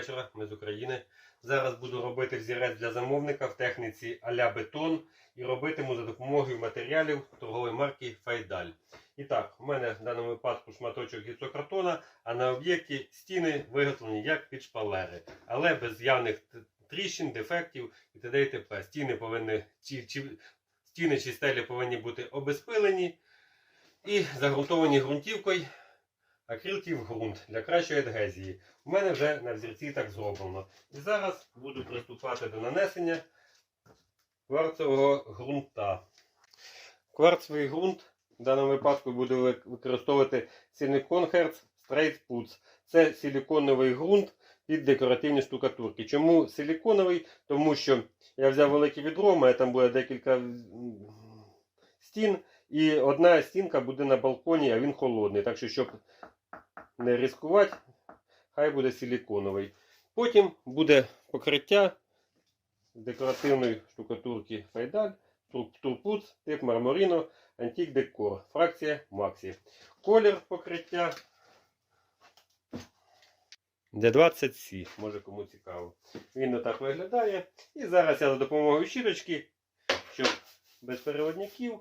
вечора. Ми з України. Зараз буду робити взірець для замовника в техніці а-ля бетон і робитиму за допомогою матеріалів торгової марки Файдаль. І так, у мене в даному випадку шматочок гіпсокартона, а на об'єкті стіни виготовлені як під шпалери, але без явних тріщин, дефектів і т.д. і т.п. Стіни повинні чи, чи, стіни чи стелі повинні бути обезпилені і загрунтовані ґрунтівкою акрилків ґрунт для кращої адгезії. У мене вже на взірці так зроблено. І зараз буду приступати до нанесення кварцевого ґрунта. Кварцевий ґрунт в даному випадку буду використовувати Silicon Hertz Straight Puts. Це силіконовий ґрунт під декоративні штукатурки. Чому силіконовий? Тому що я взяв велике відро, у мене там буде декілька стін, і одна стінка буде на балконі, а він холодний. Так що, щоб не ризикувати, хай буде силіконовий. Потім буде покриття декоративної штукатурки Файдаль, Турпуц, тип Марморіно, Антик Декор, фракція Максі. Колір покриття D20C, може кому цікаво. Він отак виглядає. І зараз я за допомогою щіточки, щоб без переводників,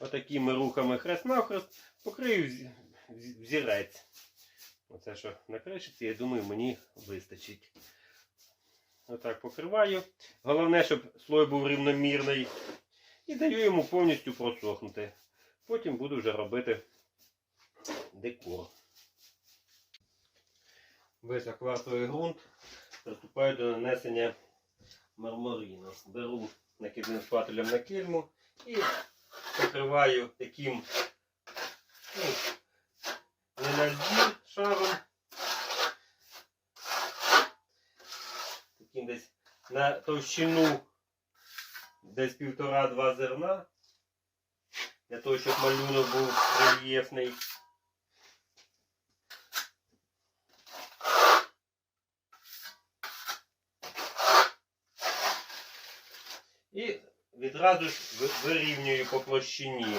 отакими рухами хрест-навхрест покрию зі- зі- взірець. Оце що на кришиці, я думаю, мені вистачить. Отак покриваю. Головне, щоб слой був рівномірний. І даю йому повністю просохнути. Потім буду вже робити декор. Весь акватовий ґрунт. Приступаю до нанесення мармурину. Беру накидним шпателем на кільму і покриваю таким ну, не шаром. Таким десь на товщину десь півтора-два зерна. Для того, щоб малюнок був рельєфний. І відразу ж ви- вирівнюю по площині.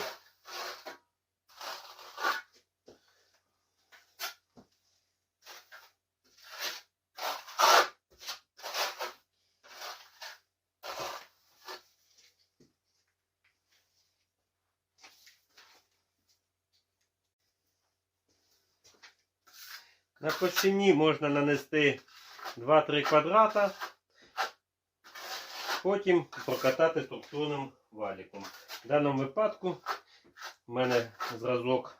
На площині можна нанести 2-3 квадрата, потім прокатати структурним валіком. В даному випадку в мене зразок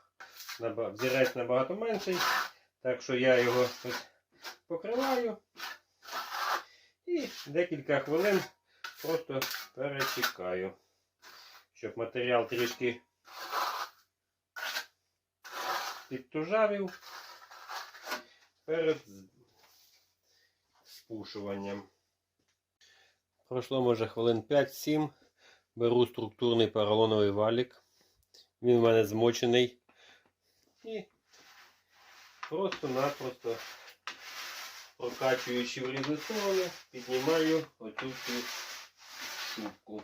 взірець набагато менший, так що я його покриваю і декілька хвилин просто перечекаю, щоб матеріал трішки підтужавів перед спушуванням. Пройшло може хвилин 5-7. Беру структурний поролоновий валік. Він в мене змочений. І просто-напросто прокачуючи в різні сторони, піднімаю оцю цю штуку.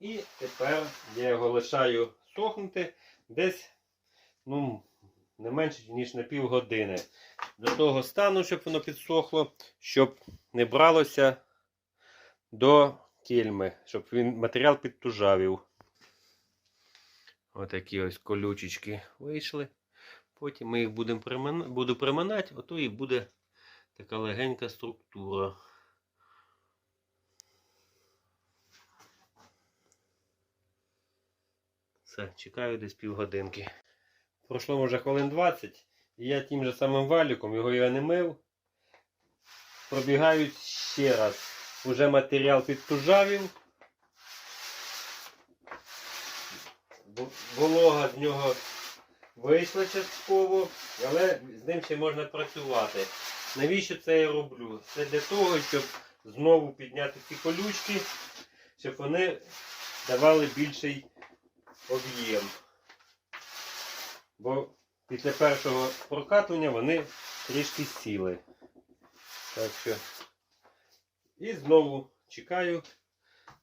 І тепер я його лишаю сохнути десь ну, не менше, ніж на півгодини. До того стану, щоб воно підсохло, щоб не бралося до кільми, щоб він матеріал підтужавів. Отакі ось колючечки вийшли. Потім ми їх будемо примина... буду приминати, ото і буде така легенька структура. Все, чекаю десь півгодинки. Пройшло може хвилин 20, і я тим же самим валіком, його я не мив. Пробігаю ще раз. Уже матеріал підтужавів. Волога з нього вийшла частково, але з ним ще можна працювати. Навіщо це я роблю? Це для того, щоб знову підняти ці колючки, щоб вони давали більший об'єм. Бо після першого прокатування вони трішки сіли. Так що. І знову чекаю.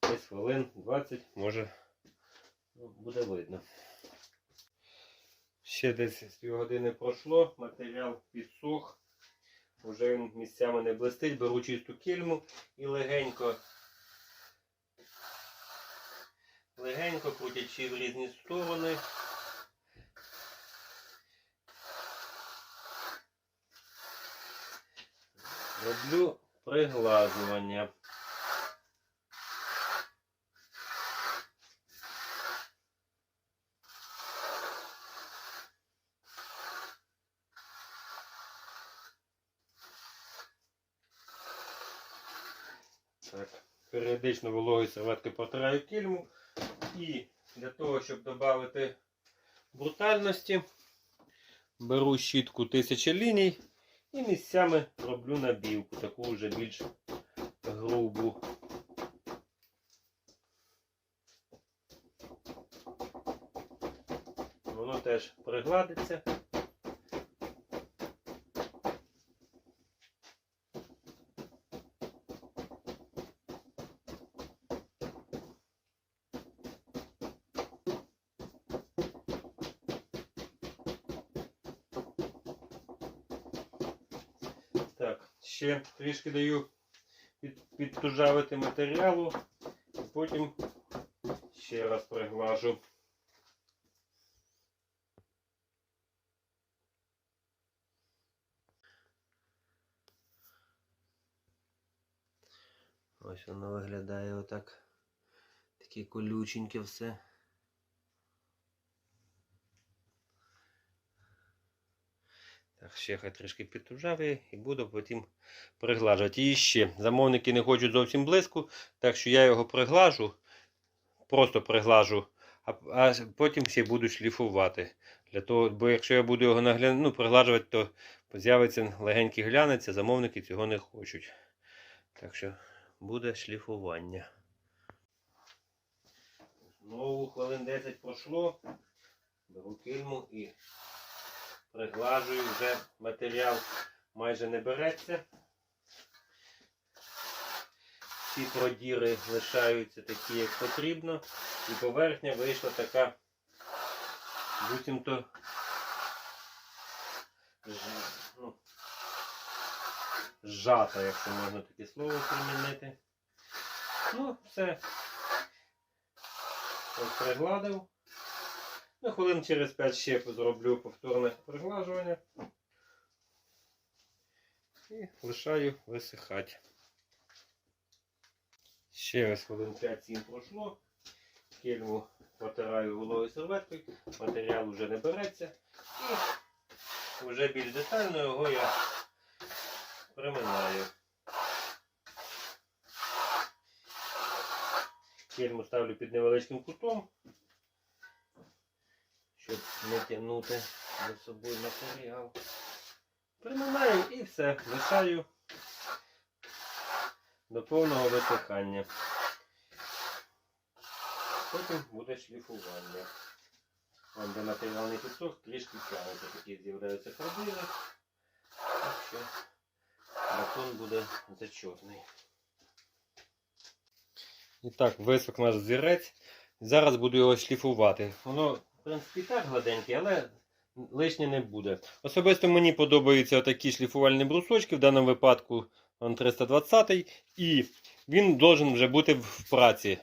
Десь хвилин 20, може буде видно. Ще десь з півгодини пройшло, матеріал підсох. Уже він місцями не блистить, беру чисту кільму і легенько, легенько крутячи в різні сторони. Роблю приглажування. Так, періодично вологою серветкою протираю кільму. І для того, щоб додати брутальності, беру щітку 1000 ліній і місцями роблю набівку, таку вже більш грубу. Воно теж пригладиться. Так, ще трішки даю під, підтужавити матеріалу, потім ще раз приглажу. Ось воно виглядає отак. Таке колюченьке все. Ще хай трішки підтужавлює і буду потім приглажувати. І ще замовники не хочуть зовсім близько, так що я його приглажу, просто приглажу, а, а потім ще буду шліфувати. Для того, бо якщо я буду його нагля... ну, приглажувати, то з'явиться легенький глянець, а замовники цього не хочуть. Так що буде шліфування. Знову хвилин 10 пройшло. Беру кильму і приглажую вже матеріал майже не береться. Ці продіри лишаються такі, як потрібно. І поверхня вийшла така буцімто ну, зжата, якщо можна таке слово примінити. Ну, все. Ось пригладив. Ну, хвилин через 5 ще зроблю повторне приглажування. І лишаю висихати. Ще раз хвилин 5-7 пройшло. Кельму протираю вологою серветкою, матеріал вже не береться. І вже більш детально його я приминаю. Кельму ставлю під невеличким кутом щоб не тягнути за собою матеріал. Приминаю і все, лишаю до повного висихання. Потім буде шліфування. Вон де матеріал не підсох, трішки тягнеться, такі з'являються проділи. Так що батон буде зачорний. І так, висох наш зірець. Зараз буду його шліфувати. Воно, принципі, так гладеньке, але лишнє не буде. Особисто мені подобаються такі шліфувальні брусочки, в даному випадку он 320 і він должен вже бути в праці.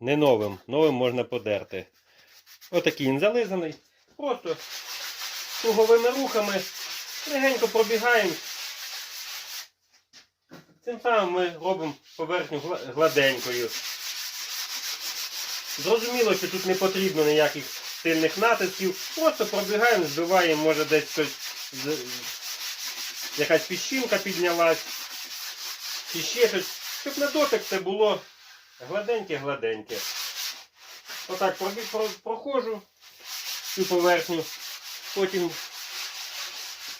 Не новим. Новим можна подерти. Отакий він зализаний. Просто круговими рухами легенько пробігаємо. Цим самим ми робимо поверхню гладенькою. Зрозуміло, що тут не потрібно ніяких сильних натисків. Просто пробігаємо, збиваємо, може десь щось, якась піщинка піднялась, чи ще щось, щоб на дотик це було гладеньке-гладеньке. Отак проходжу цю поверхню, потім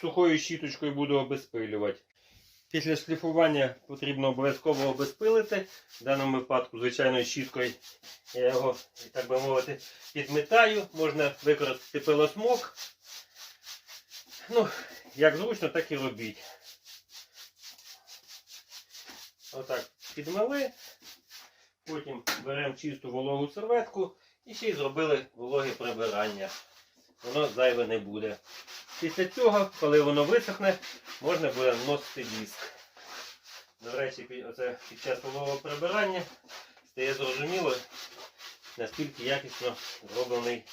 сухою щіточкою буду обезпилювати. Після шліфування потрібно обов'язково обезпилити. В даному випадку, звичайною щіткою я його, так би мовити, підмітаю. Можна використати пилосмок. Ну, як зручно, так і робіть. Отак підмили. Потім беремо чисту вологу серветку і ще й зробили вологе прибирання. Воно зайве не буде. Після цього, коли воно висохне, можна буде вносити диск. До речі, оце, під час вологого прибирання стає зрозуміло, наскільки якісно зроблений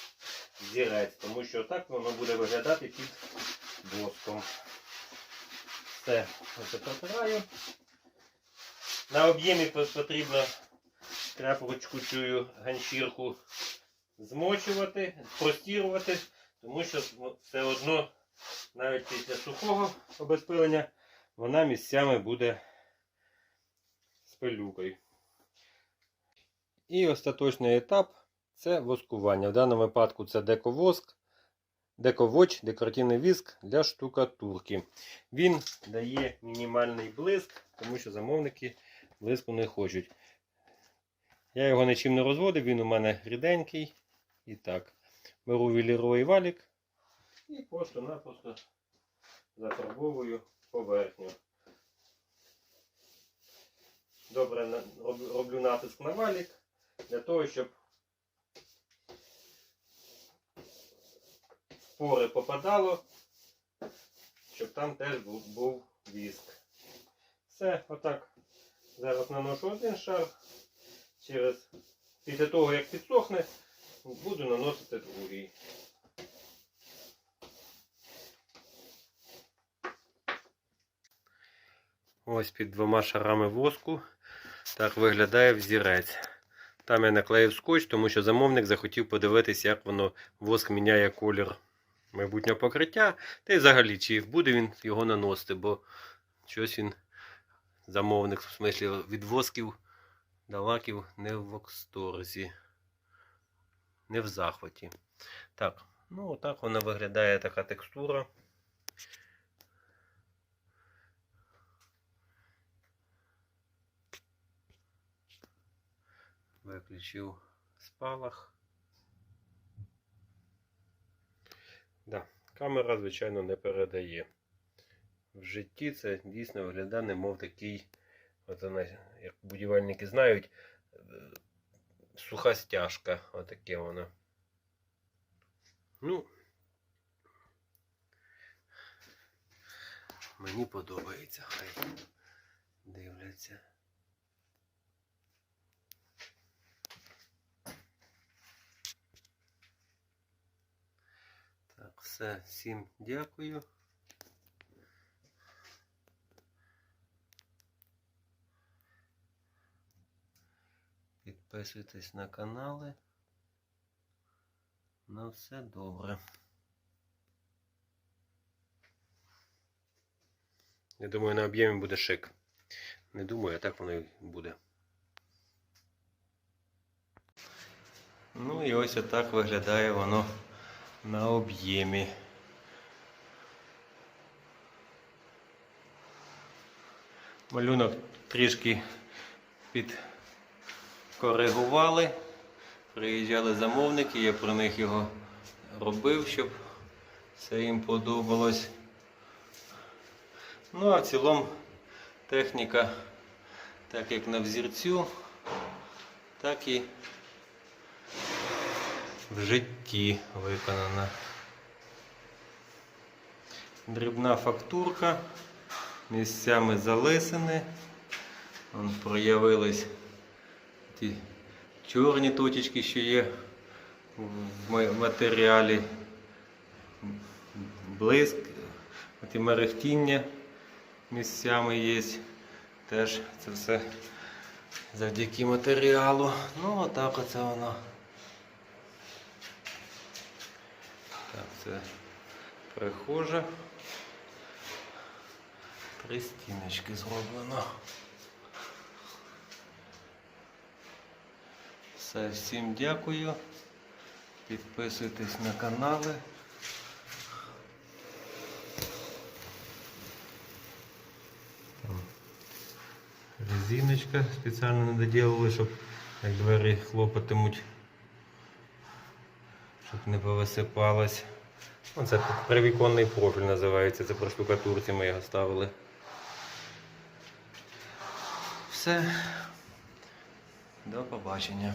зірець, тому що так воно буде виглядати під воском. Все, оце протираю. На об'ємі потрібно тряпочку цю ганчірку змочувати, простірувати, тому що все одно навіть після сухого обезпилення вона місцями буде з пилюкою. І остаточний етап це воскування. В даному випадку це дековоск, дековоч, декоративний віск для штукатурки. Він дає мінімальний блиск, тому що замовники блиску не хочуть. Я його нічим не розводив, він у мене ріденький. І так, беру віліровий валік і просто-напросто зафарбовую поверхню. Добре роблю натиск на валік для того, щоб в пори попадало, щоб там теж був віск. Все, отак. Зараз наношу один шар. Через після того, як підсохне, буду наносити другий. Ось під двома шарами воску так виглядає взірець. Там я наклеїв скотч, тому що замовник захотів подивитися, як воно воск міняє колір майбутнього покриття. Та й взагалі, чи буде він його наносити, бо щось він, замовник, в смислі від восків до лаків не в восторзі, не в захваті. Так, ну отак вона виглядає така текстура. Виключив спалах. Да, камера, звичайно, не передає. В житті це дійсно виглядає, немов такий, от вона, як будівельники знають, е, суха стяжка. Отаке воно. Ну, мені подобається, хай дивляться. Так, все, всім дякую. Підписуйтесь на канали. На все добре. Я думаю, на об'ємі буде шик. Не думаю, а так воно і буде. Ну і ось отак виглядає воно на об'ємі. Малюнок трішки підкоригували. Приїжджали замовники, я про них його робив, щоб все їм подобалось. Ну а в цілому техніка, так як на взірцю, так і в житті виконана. Дрібна фактурка, місцями залисини. Вон проявились ті чорні точечки, що є в матеріалі. Блиск, ті мерехтіння місцями є. Теж це все завдяки матеріалу. Ну, отак оце воно. Так, це прихожа. Три стіночки зроблено. Все, всім дякую. Підписуйтесь на канали. Резиночка спеціально не доділили, щоб як двері хлопотимуть, щоб не повисипалось. Оце привіконний профіль називається, це про штукатурці ми його ставили. Все. До побачення.